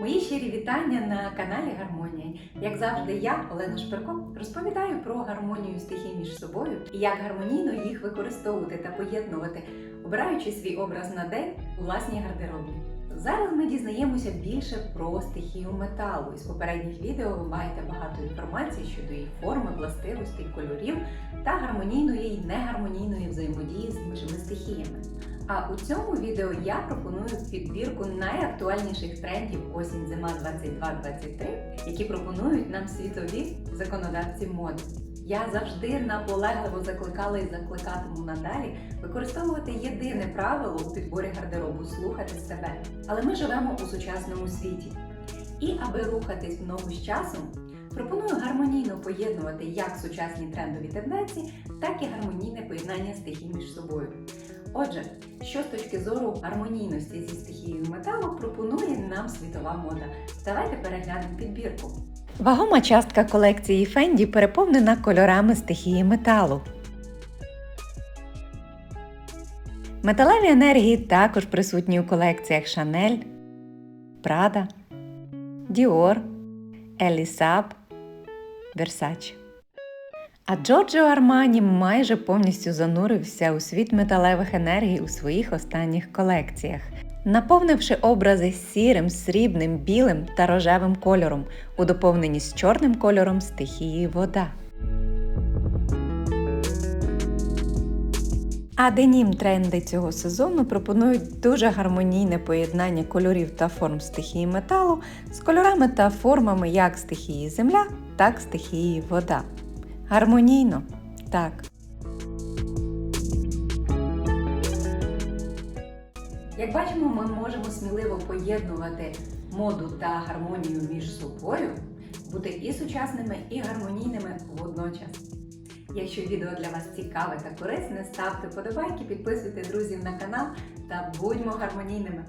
Мої щирі вітання на каналі Гармонія. Як завжди, я, Олена Шпирко, розповідаю про гармонію стихій між собою і як гармонійно їх використовувати та поєднувати, обираючи свій образ на день у власній гардеробі. Зараз ми дізнаємося більше про стихію металу. Із попередніх відео ви маєте багато інформації щодо її форми, властивостей, кольорів та гармонійної і негармонійної взаємодії з іншими стихіями. А у цьому відео я пропоную підбірку найактуальніших трендів осінь-зима 22-23, які пропонують нам світові законодавці моди. Я завжди наполегливо закликала і закликатиму надалі використовувати єдине правило у підборі гардеробу слухати себе. Але ми живемо у сучасному світі. І аби рухатись в ногу з часом, пропоную гармонійно поєднувати як сучасні трендові тенденції, так і гармонійне поєднання стихій між собою. Отже, що з точки зору гармонійності зі стихією металу пропонує нам світова мода? Давайте переглянемо підбірку. Вагома частка колекції Fendi переповнена кольорами стихії металу. Металеві енергії також присутні у колекціях Chanel, Prada, Dior, Elisab, Versace. А Джорджо Армані майже повністю занурився у світ металевих енергій у своїх останніх колекціях, наповнивши образи сірим, срібним, білим та рожевим кольором, у доповненні з чорним кольором стихії вода. А денім тренди цього сезону пропонують дуже гармонійне поєднання кольорів та форм стихії металу з кольорами та формами як стихії земля, так стихії вода. Гармонійно, так. Як бачимо, ми можемо сміливо поєднувати моду та гармонію між собою, бути і сучасними, і гармонійними водночас. Якщо відео для вас цікаве та корисне, ставте подобайки, підписуйте друзів на канал та будьмо гармонійними!